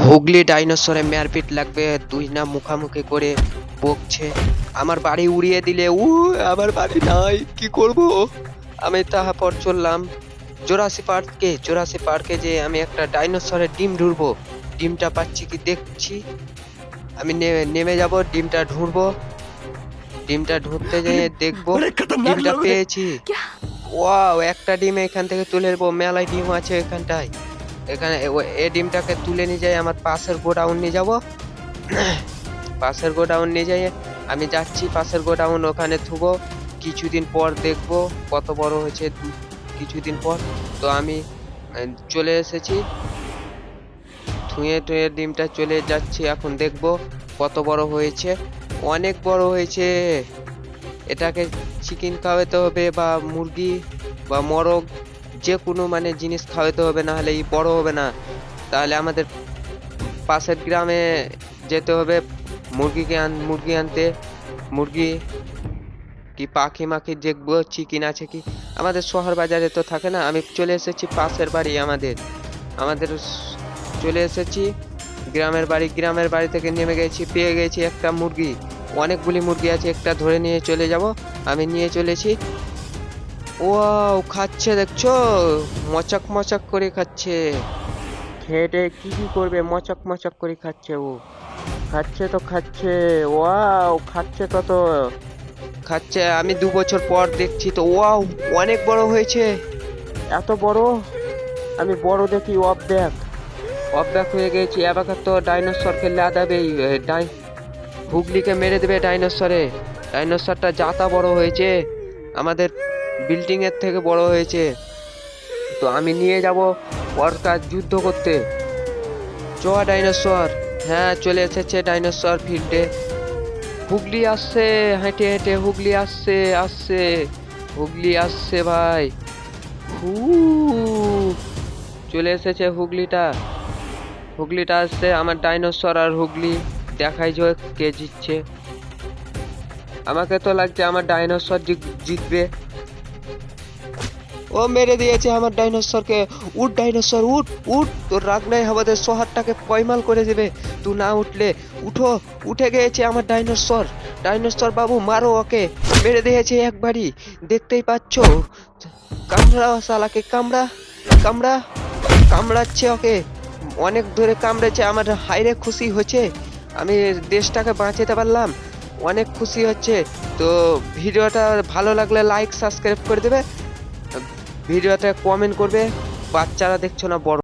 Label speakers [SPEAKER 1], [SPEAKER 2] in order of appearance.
[SPEAKER 1] হুগলি ডাইনোসরে মেয়ারপিট লাগবে দুই না মুখামুখি করে বকছে। আমার বাড়ি উড়িয়ে দিলে উ আমার বাড়ি নাই কি করব? আমি তাহাপর চললাম। জোরাসি পার্কে জোরাসি পার্কে যে আমি একটা ডাইনোসরের ডিম ঢুড়বো ডিমটা পাচ্ছি কি দেখছি? আমি নেমে যাব ডিমটা ঢুরবো ডিমটা ঢুকতে যেয়ে দেখব ডিমটা পেয়েছি। ওয়াও একটা ডিম এখান থেকে তুলে নেব মেলায় ডিম আছে এখানটায়। এখানে এই ডিমটাকে তুলে নিয়ে যাই, আমার পাশের গোডাউন নিয়ে যাব। পাশের গোডাউন নিয়ে যাই, আমি যাচ্ছি পাশের গোডাউন, ওখানে থুবো। কিছুদিন পর দেখব কত বড় হয়েছে কিছুদিন পর। তো আমি চলে এসেছি। থুয়ে টুয়ে ডিমটা চলে যাচ্ছি, এখন দেখব কত বড় হয়েছে। অনেক বড় হয়েছে। এটাকে চিকেন খাওয়াতে হবে বা মুরগি বা মরগ। যে কোনো মানে জিনিস খাওয়াতে হবে না হলে বড় হবে না। তাহলে আমাদের পাশের গ্রামে যেতে হবে, মুরগিকে আন, মুরগি আনতে। মুরগি কি পাখি মাখি দেখব চিকেন আছে কি? আমাদের শহর বাজারে তো থাকে না, আমি চলে এসেছি পাশের বাড়ি আমাদের। আমাদের চলে এসেছি গ্রামের বাড়ি গ্রামের বাড়ি থেকে নেমে গেছি, পেয়ে গেছি একটা মুরগি। অনেকগুলি মুরগি আছে, একটা ধরে নিয়ে চলে যাব। আমি নিয়ে চলেছি। ওয়াও, খাচ্ছে, দেখছ? মচক মচক করে খাচ্ছে। খেটে কি কি করবে? মচক মচক করে খাচ্ছে ও। খাচ্ছে তো খাচ্ছে। ওয়াও, খাচ্ছে কত খাচ্ছে, আমি দু বছর পর দেখছি তো। ওয়াও, অনেক বড় হয়েছে। এত বড়? আমি বড় দেখি, অফ ব্যাক। অফ ব্যাক হয়ে গেছি। এবার তো ডাইনোসরকে লাদাবে ডাই, হুগলিকে মেরে দেবে ডাইনোসরে। ডাইনোসরটা যাতা বড় হয়েছে। আমাদের বিল্ডিং এর থেকে বড় হয়েছে। তো আমি নিয়ে যাব ওর যুদ্ধ করতে। চ ডাইনোসর। হ্যাঁ চলে এসেছে ডাইনোসর ফিল্ডে। হুগলি আসছে, হেঁটে হেঁটে হুগলি আসছে আসছে। হুগলি আসছে ভাই। হু, চলে এসেছে হুগলিটা। হুগলিটা আসছে আমার ডাইনোসর আর হুগলি। দেখাই যে কে জিতছে। আমাকে তো লাগছে আমার ডাইনোসর জিতবে। ও মেরে দিয়েছে আমার ডাইনোসরকে। উঠ ডাইনোসর, উঠ উঠ। তোর রাগ নাই আমাদের শহরটাকে পয়মাল করে দেবে। তুই না উঠলে, উঠো। উঠে গিয়েছে আমার ডাইনোসর। ডাইনোসর বাবু, মারো ওকে। মেরে দিয়েছে একবারই। দেখতেই পাচ্ছ? কামড়া শালাকে, কামড়া কামড়া, কামড়াচ্ছে ওকে। অনেক ধরে কামড়েছে, আমার হাইরে খুশি হচ্ছে আমি দেশটাকে বাঁচাতে পারলাম। অনেক খুশি হচ্ছে। তো ভিডিওটা ভালো লাগলে লাইক সাবস্ক্রাইব করে দেবে। ভিডিওতে কমেন্ট করবে বাচ্চারা দেখছ না বড়